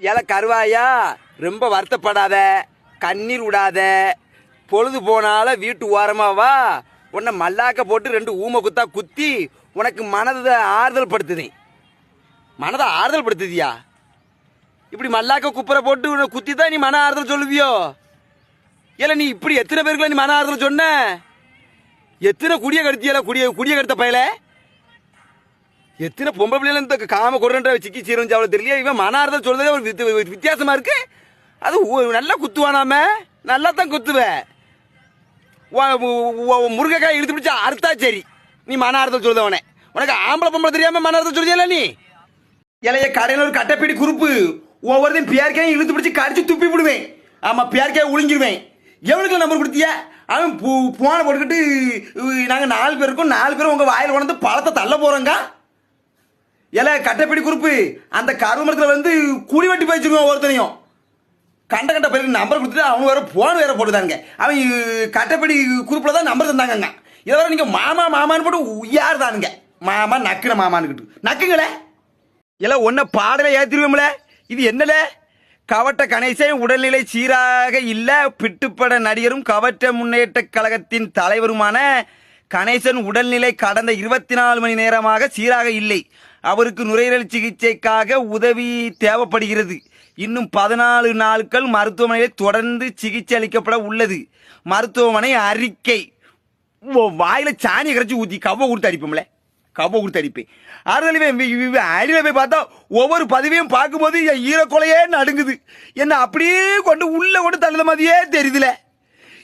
ஏல கருவாயா? ரொம்ப வருத்தப்படாத. கண்ணீர் விடாத. பொழுது போனால வீட்டு ஓரமா வா. உன்னை மல்லாக்க போட்டு ரெண்டு ஊமை குத்தா குத்தி உனக்கு மனதை ஆறுதல் படுத்துது மனதை ஆறுதல் படுத்துதியா இப்படி மல்லாக்க குப்புற போட்டு உன்னை குத்தி தான் நீ மன ஆறுதல் சொல்லுவியோ? ஏல நீ இப்படி எத்தனை பேருக்குள்ள நீ மன ஆறுதல் சொன்ன? எத்தனை குடிய கடுத்தியல குடிய குடிய கடுத்த பயல? எத்தனை பொம்பளை பிள்ளைல இந்த காம குரன்ற சிக்கி சீரஞ்சு அவ்வளோ தெரியல இவன் மன ஆறுதல் சொல்றதே ஒரு வித்தியாசமா இருக்கு. அது ஒ- நல்லா குத்துவானாம? நல்லா தான் குத்துவேன் முருங்கைக்காய் இழுத்து பிடிச்சா அறுத்தா சரி. நீ மன ஆறுதல் சொல்லுதவனே உனக்கு ஆம்பளை பொம்பளை தெரியாம மன ஆறுதல் சொல்லியல நீ? இலைய கடையில் ஒரு கட்டைப்பீடி குறுப்பு. ஒவ்வொருத்தையும் பியார்க்காயும் இழுத்து பிடிச்சி கடிச்சு துப்பி விடுவேன். ஆமா பியார்க்கையை ஒளிஞ்சிருவேன் எவனுக்கு நம்பர் கொடுத்திய? அவன் போனை போட்டுக்கிட்டு நாங்கள் நாலு பேருக்கும் நாலு பேரும் உங்கள் வாயில் உணர்ந்து பழத்தை தள்ள போகிறோங்க இல கட்டைப்பீடி குறிப்பு. அந்த கருமரத்தில் வந்து குழி வெட்டி போயிச்சிருக்கோம் ஒருத்தனையும் கண்ட கண்ட பேருக்கு நம்பர் கொடுத்துட்டு அவங்க வேற போன் வேற போட்டுதாங்க அவன் கட்டைப்படி குறிப்பில் தான் நம்பர் தந்தாங்கங்க. இதை வேற மாமா மாமான்னு போட்டு உயார் தானுங்க மாமா நக்குன மாமான்னு நக்குங்களே. எல்லாம் ஒன்றை பாடலை ஏற்றிடுவோம்ல இது என்னல? கவட்ட கணேசன் உடல்நிலை சீராக இல்லை. பிட்டுப்பட நடிகரும் கவட்ட முன்னேற்ற கழகத்தின் தலைவருமான கணேசன் உடல்நிலை கடந்த இருபத்தி நாலு மணி நேரமாக சீராக இல்லை. அவருக்கு நுரையீரல் சிகிச்சைக்காக உதவி தேவைப்படுகிறது. இன்னும் பதினாலு நாட்கள் மருத்துவமனையில் தொடர்ந்து சிகிச்சை அளிக்கப்பட உள்ளது. மருத்துவமனை அறிக்கை. வாயில் வாயில சாணி கரைச்சி ஊத்தி கவ்வை கொடுத்து அடிப்போம்ல? கவ்வை கொடுத்து அடிப்பேன். ஆறுதல் அடியில் போய் பார்த்தா ஒவ்வொரு பதவியும் பார்க்கும்போது என் ஈரக்கொலையே நடுங்குது. என்ன அப்படியே கொண்டு உள்ள கொண்டு தள்ளுத மாதிரியே தெரியுதுல.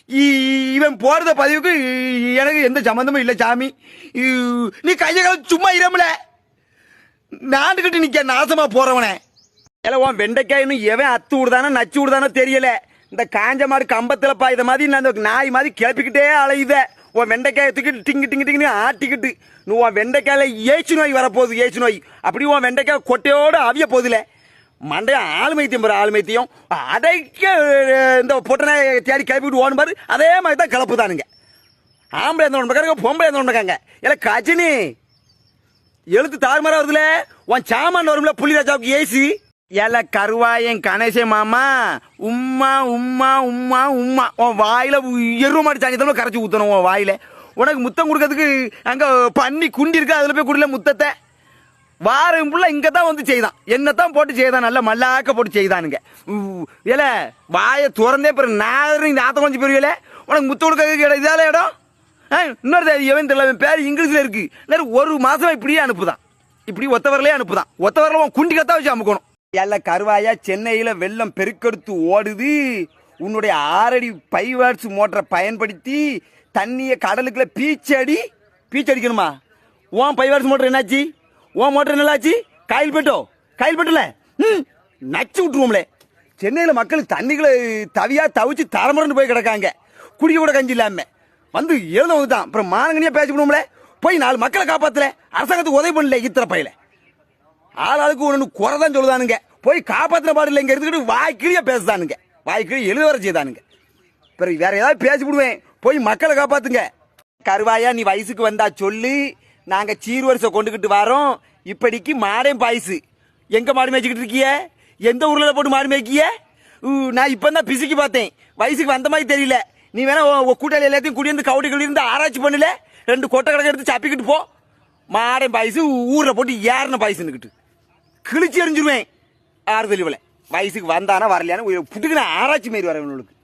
இ- இவன் போறத பதிவுக்கு எனக்கு எந்த சம்மந்தமும் இல்லை சாமி. நீ கையை சும்மா இரமல. நாண்டுகிட்டு நிக்க நாசமா போறவனே. ஏல உன் வெண்டைக்காயின்னு எவன் அத்து விடுதானோ நச்சு விடுதானோ தெரியல. இந்த காஞ்ச மாடு கம்பத்துல பாய்த மாதிரி நான் இந்த நாய் மாதிரி கிளப்பிக்கிட்டே அலையுத. உன் வெண்டைக்காயை தூக்கிட்டு டிங்கு டிங்கு டிங்குன்னு ஆட்டிக்கிட்டு. நீ உன் வெண்டைக்காயில ஏச்சு நோய் வரப்போகுது ஏச்சு நோய். அப்படி உன் வெண்டைக்காய் கொட்டையோடு அவிய போகுதுல. மண்டைய ஆளுமைத்தியம் பாரு ஆளுமைத்தியம். அடைக்க இந்த பொட்டனை தேடி கிளப்பிட்டு ஓடும் பாரு அதே மாதிரி தான் கிளப்புதானுங்க. ஆம்பளை எந்த ஒன்று பொம்பளை எந்த ஒன்று இல்லை கஜினி. எழுத்து தாறுமாறா வருதுல? உன் சாமான் வரும்ல புள்ளிராஜாவுக்கு ஏசி? ஏல கருவாயன் கணேசே மாமா. உம்மா உம்மா உம்மா உம்மா. உன் வாயில எருவ மாட்டு சாணி கரைச்சி ஊத்தணும் உன் வாயில. உனக்கு முத்தம் கொடுக்கறதுக்கு அங்க பண்ணி குண்டி இருக்கு அதுல போய் குடில முத்தத்தை. வாரம் புள்ள இங்க தான் வந்து செய்தான். என்னத்தான் போட்டு செய்தான் நல்லா மல்லாக்க போட்டு செய்தானுங்க. ஏல வாயை திறந்தே பிறகு நாகரும் நாத்த கொஞ்சம் பெரியல உனக்கு முத்தம் கொடுக்கறதுக்கு இடம் இதால இடம்? இன்னொரு தேதி எவன் தெரியல அவன் பேர் இங்கிலீஷில் இருக்கு. இன்னொரு ஒரு மாதம் இப்படியே அனுப்புதான். இப்படி ஒத்தவரலே அனுப்புதான். ஒத்தவரில் உன் குண்டி கத்தா வச்சு அமுக்கணும். எல்லாம் கருவாயா சென்னையில் வெள்ளம் பெருக்கெடுத்து ஓடுது. உன்னுடைய ஆறடி பைவாட்ஸ் மோட்டரை பயன்படுத்தி தண்ணியை கடலுக்குள்ள பீச்சடி பீச்சடிக்கணுமா? ஓன் பைவாட்ஸ் மோட்டர் என்னாச்சு? உன் மோட்டர் என்னாச்சு காயில் பெட்டோ? காயில் பெட்டல? ம் நச்சு விட்டுருவோம்ல. சென்னையில் மக்கள் தண்ணிகளை தவியாக தவிச்சு தரமுறன்னு போய் கிடக்காங்க. குடிக்க கூட கஞ்சி இல்லாமல் வந்து எழுந்தவங்க தான். அப்புறம் மானங்கனியா பேசிக்கணும்ல போய் நாலு மக்களை காப்பாத்தல அரசாங்கத்துக்கு உதவி பண்ணல இத்தனை பையில. ஆள் ஆளுக்கு ஒன்று குறை தான் சொல்லுதானுங்க. போய் காப்பாத்தின பாடு இல்லை இங்க இருந்துக்கிட்டு வாய்க்கிழியா பேசுதானுங்க. வாய்க்கிழி எழுத வர செய்தானுங்க. பிறகு வேற ஏதாவது பேசி விடுவேன். போய் மக்களை காப்பாத்துங்க. கருவாயா நீ வயசுக்கு வந்தா சொல்லு. நாங்க சீர்வரிசை கொண்டுகிட்டு வரோம். இப்படிக்கு மாடையும் பாய்ஸு எங்க மாடு மேய்ச்சிக்கிட்டு இருக்கிய? எந்த ஊர்ல போட்டு மாடு மேய்க்கிய? நான் இப்போ தான் பிசுக்கி பார்த்தேன். வயசுக்கு வந்த மாதிரி தெரியல. நீ வேணா உன் கூட்டாளி எல்லாத்தையும் குடியிருந்து கவுடி இருந்து ஆராய்ச்சி பண்ணல. ரெண்டு கொட்டை கணக்கு எடுத்து சப்பிக்கிட்டு போ. மாடன் பாயசு ஊரில் போட்டு ஏறின பாயசுன்னுக்கிட்டு. கிழிச்சு எறிஞ்சிருவேன். ஆறுதல் இவளை. வயசுக்கு வந்தானா வரலையான்னு புட்டுக்கு நான் ஆராய்ச்சி மாரி வரேன் இவனுக்கு.